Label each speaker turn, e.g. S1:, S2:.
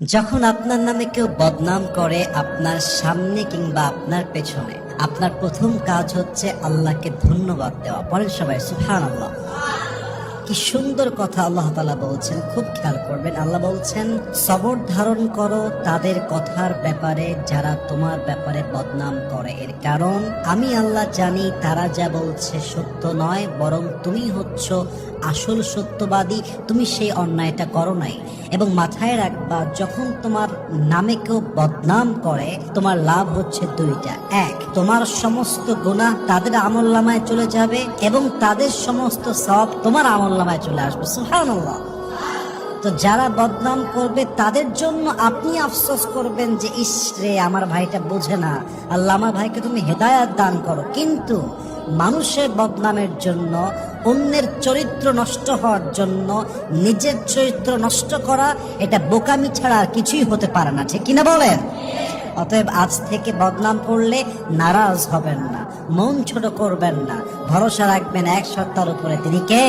S1: যখন আপনার নামে কেউ বদনাম করে আপনার সামনে কিংবা আপনার পেছনে, আপনার প্রথম কাজ হচ্ছে আল্লাহকে ধন্যবাদ দেওয়া। পরের সবাই সুফান আল্লাহ কি সুন্দর কথা আল্লাহ তালা বলছেন, খুব খেয়াল করবেন। আল্লাহ বলছেন, সবর ধারণ করো তাদের কথার ব্যাপারে যারা তোমার ব্যাপারে বদনাম করে। এর কারণ, আমি আল্লাহ জানি তারা যা বলছে সত্য নয়, বরং তুমি হচ্ছ আসল সত্যবাদী। তুমি সেই অন্যায়টা করো নাই। এবং মাথায় রাখবা, যখন তোমার নামে কেউ বদনাম করে, তোমার লাভ হচ্ছে দুইটা। এক, তোমার সমস্ত গুনাহ তাদের আমল্লামায় চলে যাবে এবং তাদের সমস্ত সব তোমার আমল্লামায় চলে আসবে, সুবহানাল্লাহ। তো যারা বদনাম করবে, তাদের জন্য আপনি আফসোস করবেন যে, ইস রে, আমার ভাইটা বোঝে না। আল্লাহ আমার ভাইকে তুমি হেদায়াত দান করো। কিন্তু মানুষের বদনামের জন্য, অন্যের চরিত্র নষ্ট হওয়ার জন্য, নিজের চরিত্র নষ্ট করা, এটা বোকামি ছাড়া আর কিছুই হতে পারে না, ঠিক কিনা বলেন? অতএব আজ থেকে বদনাম করলে নারাজ হবেন না, মন ছোট করবেন না। ভরসা রাখবেন এক সত্তার উপরে। তিনি কে?